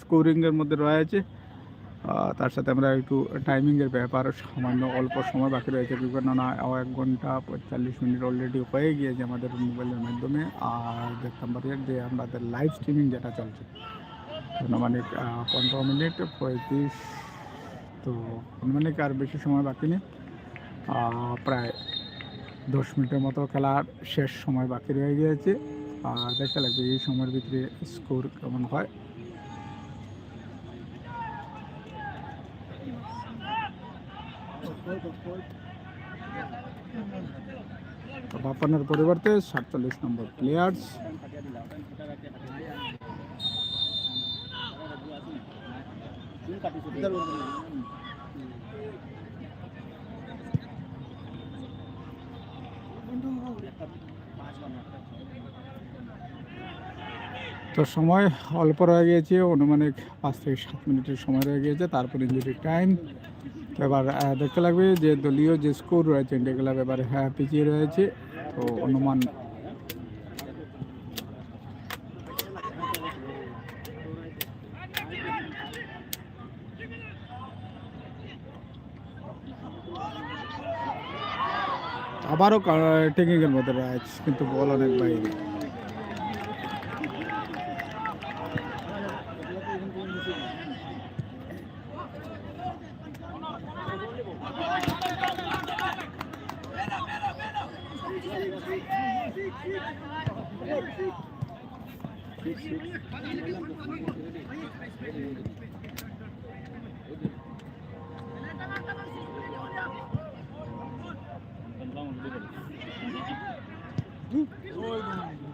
স্কোরিংয়ের মধ্যে রয়েছে। তার সাথে আমরা একটু টাইমিংয়ের ব্যাপার সামান্য অল্প সময় বাকি রয়েছে। কেননা এক ঘণ্টা পঁয়তাল্লিশ মিনিট অলরেডি হয়ে গিয়েছে আমাদের মোবাইলের মাধ্যমে। আর দেখতাম যে আমাদের লাইভ স্ট্রিমিং যেটা চলছে, আনুমানিক পনেরো মিনিট, পঁয়ত্রিশ, তো আনুমানিক আর বেশি সময় বাকি নেই। প্রায় দশ মিনিটের মতো খেলার শেষ সময় বাকি রয়ে গিয়েছে। আর দেখতে লাগবে এই সময়ের ভিতরে স্কোর কেমন হয়। বাপানের পরিবর্তে সাতচল্লিশ নম্বর প্লেয়ার্স তো সময় অল্প রয়ে গিয়েছে, অনুমানিক পাঁচ থেকে সাত মিনিটের সময় রয়ে গিয়েছে, তারপর ইঞ্জুরি টাইম এবার দেখতে লাগবে যে দলীয় যে স্কোর রয়েছে ইন্ডিয়া ক্লাব এবার হ্যাঁ পিছিয়ে রয়েছে। তো অনুমান আবারও টেকিংয়ের মধ্যে রয়েছে কিন্তু বল অনেক বাইরে। Ooh.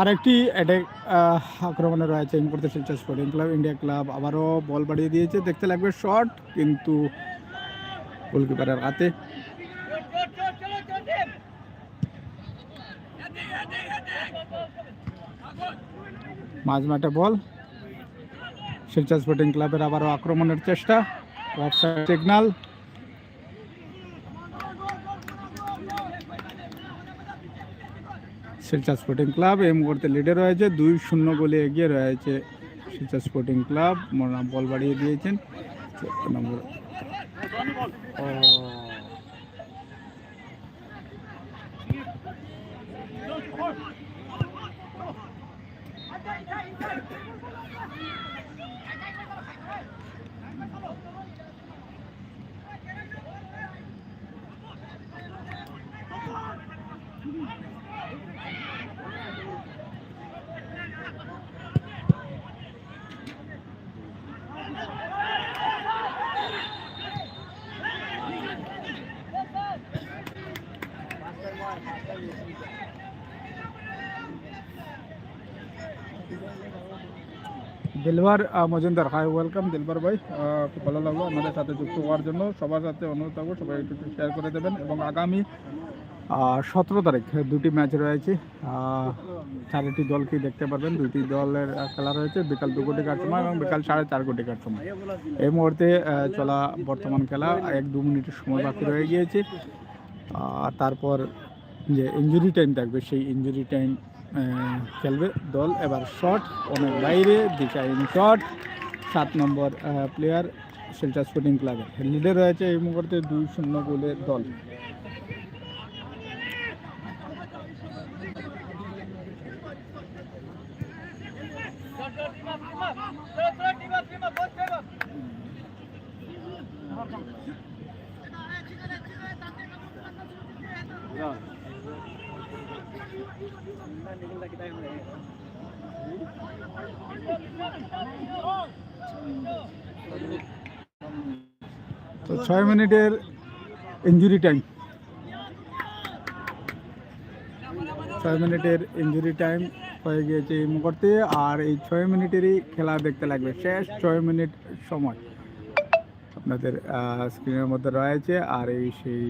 আর একটি অ্যাটাক আক্রমণে রয়েছে এই মুহূর্তে স্পোর্টিং ক্লাব ইন্ডিয়া ক্লাব আবারও বল বাড়িয়ে দিয়েছে, দেখতে লাগবে শট কিন্তু গোলকিপারের হাতে। মাঝ মাঠে বল শিলচর স্পোর্টিং ক্লাবের আবারও আক্রমণের চেষ্টা। সিগনাল শিলচর স্পোর্টিং ক্লাব এই মুহূর্তে লিডে রয়েছে দুই শূন্য গোলে এগিয়ে রয়েছে Silchar sporting club Mona ball বাড়িয়ে দিয়েছেন নম্বর। ও, দিলবার মজুমদার। হাই ওয়েলকাম দিলবার ভাই। খুব ভালো লাগল আমাদের সাথে যুক্ত হওয়ার জন্য। সবার সাথে অনুরোধ থাকব সবাই একটু শেয়ার করে দেবেন এবং আগামী সতেরো তারিখ দুটি ম্যাচ রয়েছে। চারিটি দলকেই দেখতে পারবেন? দুটি দলের খেলা রয়েছে। বিকাল দু কোটিকার সময় এবং বিকাল সাড়ে চার কোটিকার সময়। এই মুহূর্তে চলা বর্তমান খেলা। এক দু মিনিটের সময় বাকি রয়ে গিয়েছে। তারপর যে ইঞ্জুরি টাইম থাকবে, সেই ইঞ্জুরি টাইম খেলবে দল। এবার শট অনেক বাইরে ডিজাইন শট সাত নম্বর প্লেয়ার শিলচর স্পোর্টিং ক্লাবের লিডে রয়েছে এই মুহূর্তে দুই শূন্য গোলের দল। তো ছয় মিনিটের ইঞ্জুরি টাইম ছয় মিনিটের ইঞ্জুরি টাইম হয়ে গিয়েছে এই মুহূর্তে, আর এই ছয় মিনিটেরই খেলা দেখতে লাগবে। শেষ ছয় মিনিট সময় আপনাদের স্ক্রিনের মধ্যে রয়েছে, আর এই সেই